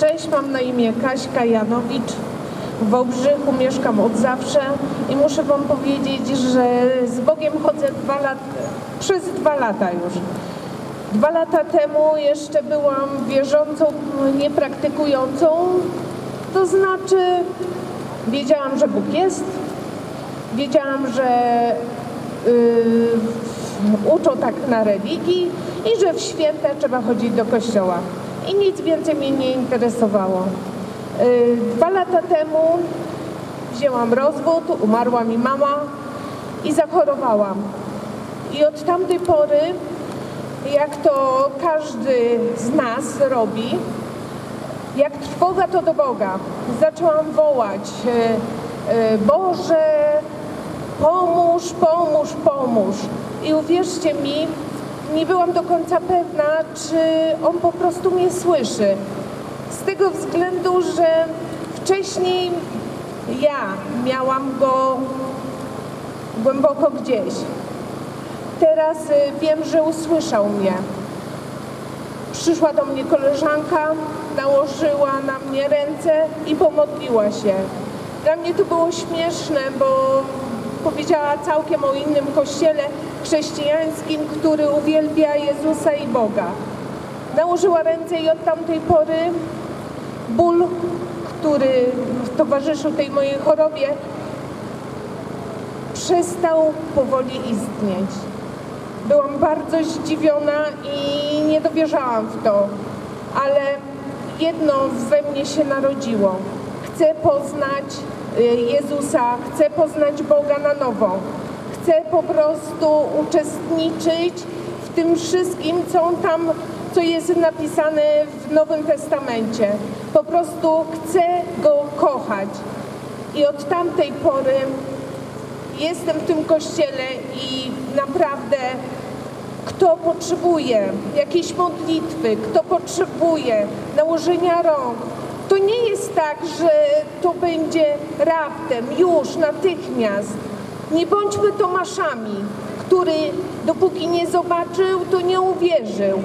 Cześć, mam na imię Kaśka Janowicz. W Wałbrzychu mieszkam od zawsze i muszę Wam powiedzieć, że z Bogiem chodzę dwa lat, przez dwa lata już. Dwa lata temu jeszcze byłam wierzącą, niepraktykującą, to znaczy wiedziałam, że Bóg jest, wiedziałam, że yy, uczą tak na religii i że w święta trzeba chodzić do kościoła. I nic więcej mnie nie interesowało. Yy, Dwa lata temu wzięłam rozwód, umarła mi mama i zachorowałam. I od tamtej pory, jak to każdy z nas robi, jak trwoga to do Boga, zaczęłam wołać e, e, Boże, pomóż, pomóż, pomóż. I uwierzcie mi, nie byłam do końca pewna, czy On po prostu mnie słyszy. Z tego względu, że wcześniej ja miałam Go głęboko gdzieś. Teraz e, wiem, że usłyszał mnie. Przyszła do mnie koleżanka, nałożyła na mnie ręce i pomodliła się. Dla mnie to było śmieszne, bo powiedziała całkiem o innym kościele chrześcijańskim, który uwielbia Jezusa i Boga. Nałożyła ręce i od tamtej pory ból, który towarzyszył tej mojej chorobie, przestał powoli istnieć. Byłam bardzo zdziwiona i nie dowierzałam w to, ale jedno we mnie się narodziło. Chcę poznać y, Jezusa, chcę poznać Boga na nowo. Chcę po prostu uczestniczyć w tym wszystkim, co on tam, co jest napisane w Nowym Testamencie. Po prostu chcę Go kochać. I od tamtej pory jestem w tym kościele i naprawdę kto potrzebuje jakiejś modlitwy, kto potrzebuje nałożenia rąk, to nie jest tak, że to będzie raptem, już, natychmiast. Nie bądźmy Tomaszami, który dopóki nie zobaczył, to nie uwierzył.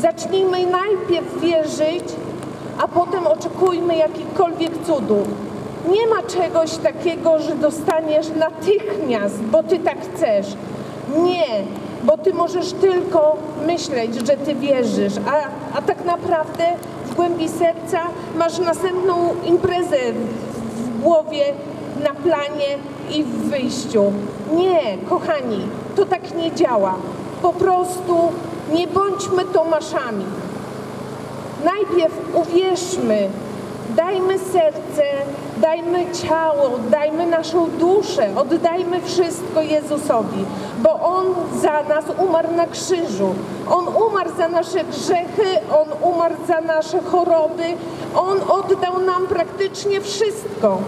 Zacznijmy najpierw wierzyć, a potem oczekujmy jakichkolwiek cudów. Nie ma czegoś takiego, że dostaniesz natychmiast, bo ty tak chcesz. Nie, bo ty możesz tylko myśleć, że ty wierzysz, a, a tak naprawdę w głębi serca masz następną imprezę w, głowie, na planie i w wyjściu. Nie, kochani, to tak nie działa. Po prostu nie bądźmy Tomaszami. Najpierw uwierzmy, dajmy serce, dajmy ciało, dajmy naszą duszę, oddajmy wszystko Jezusowi, bo On za nas umarł na krzyżu. On umarł za nasze grzechy, On umarł za nasze choroby, On oddał nam praktycznie wszystko.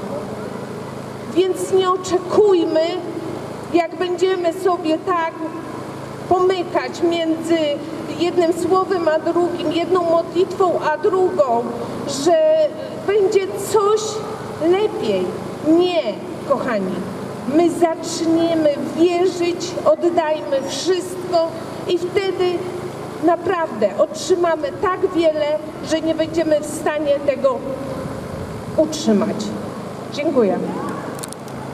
Więc nie oczekujmy, jak będziemy sobie tak pomykać między jednym słowem a drugim, jedną modlitwą a drugą, że będzie coś lepiej. Nie, kochani. My zaczniemy wierzyć, oddajmy wszystko i wtedy naprawdę otrzymamy tak wiele, że nie będziemy w stanie tego utrzymać. Dziękuję.